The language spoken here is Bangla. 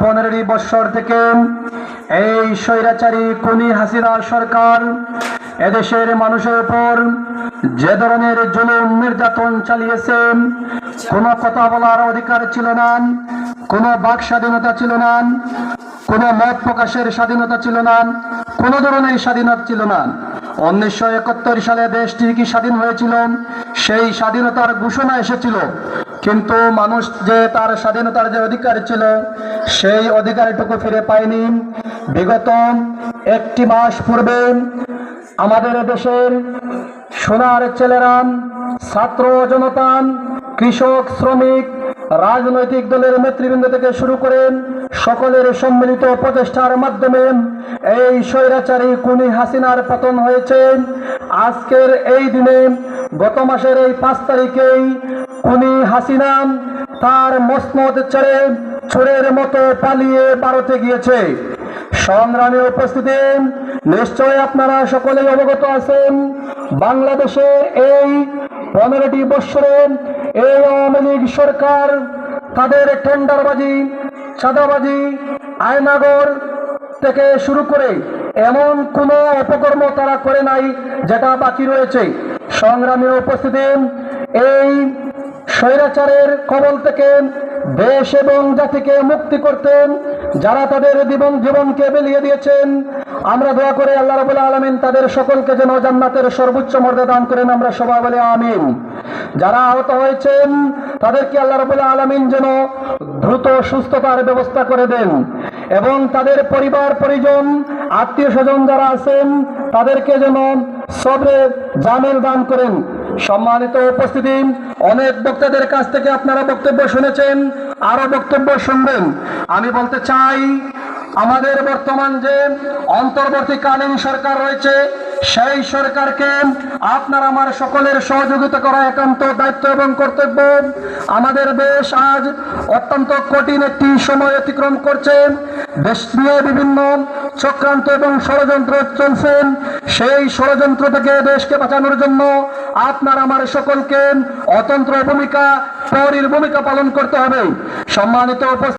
পনেরোটি বৎসর থেকে এই স্বৈরাচারী কুনি হাসিনা সরকার এদেশের মানুষের উপর যে ধরনের নির্যাতন কথা বলার অধিকার ছিল না, কোনো বাক স্বাধীনতা ছিল না, কোনো মত প্রকাশের স্বাধীনতা ছিল না, কোনো ধরনের স্বাধীনতা ছিল না। উনিশশো একাত্তর সালে দেশটি কি স্বাধীন হয়েছিল? সেই স্বাধীনতার ঘোষণা এসেছিল। কিন্তু মানুষ যে তার স্বাধীনতার যে অধিকার ছিল, সেই অধিকারটুকু ফিরে পায়নি। বিগত একটি মাস পূর্বে আমাদের দেশের সোনার ছেলেরা ছাত্র জনতা কৃষক, শ্রমিক, রাজনৈতিক দলের নেতৃবৃন্দ থেকে শুরু করেন সকলের সম্মিলিত প্রচেষ্টার মাধ্যমে এই স্বৈরাচারী কুনি হাসিনার পতন হয়েছে। আজকের এই দিনে গত মাসের এই পাঁচ তারিখেই কুনি হাসিনা তার মসমত ছেড়ে চোরের মতো পালিয়ে ভারতে গিয়েছে। সংগ্রামে উপস্থিতি, নিশ্চয় আপনারা সকলেই অবগত আছেন, বাংলাদেশে এই পনেরোটি বৎসরে এই আওয়ামী লীগ সরকার তাদের টেন্ডারবাজি, চাঁদাবাজি আয়নাগর থেকে শুরু করে এমন কোনো অপকর্ম তারা করে নাই যেটা বাকি রয়েছে। সংগ্রামে উপস্থিতি, এই স্বৈরাচারের কবল থেকে দেশ এবং জাতিকে মুক্তি করতেন, যারা তাদের জীবন জীবনকে বেলিয়ে দিয়েছেন। আমরা দোয়া করে আল্লাহ রবুল্লা আলমিন তাদের সকলকে যেন জান্নাতের সর্বোচ্চ মর্যাদা দান করেন, আমরা সবাই বলে আমিন। যারা আহত হয়েছেন, তাদেরকে আল্লাহ রবুল্লা আলমিন যেন দ্রুত সুস্থতার ব্যবস্থা করে দেন এবং তাদের পরিবার, পরিজন, আত্মীয় স্বজন যারা আছেন, তাদেরকে যেন সবরে জামিল দান করেন। সম্মানিত উপস্থিতি, অনেক বক্তাদের কাছ থেকে আপনারা বক্তব্য শুনেছেন, আরও বক্তব্য শুনবেন। আমি বলতে চাই, আমাদের বর্তমান যে অন্তর্বর্তীকালীন সরকার রয়েছে সেই সরকারকে আপনার আমার সকলের সহযোগিতা করা একান্ত দায়িত্ব এবং কর্তব্য। আমাদের দেশ আজ অত্যন্ত কঠিন একটি সময় অতিক্রম করছে। দেশ নিয়ে বিভিন্ন চক্রান্ত এবং ষড়যন্ত্র চলছে। সেই ষড়যন্ত্র থেকে দেশকে বাঁচানোর জন্য আপনার আমার সকলকে অতন্ত্র ভূমিকা, পরির ভূমিকা পালন করতে হবে। সম্মানিত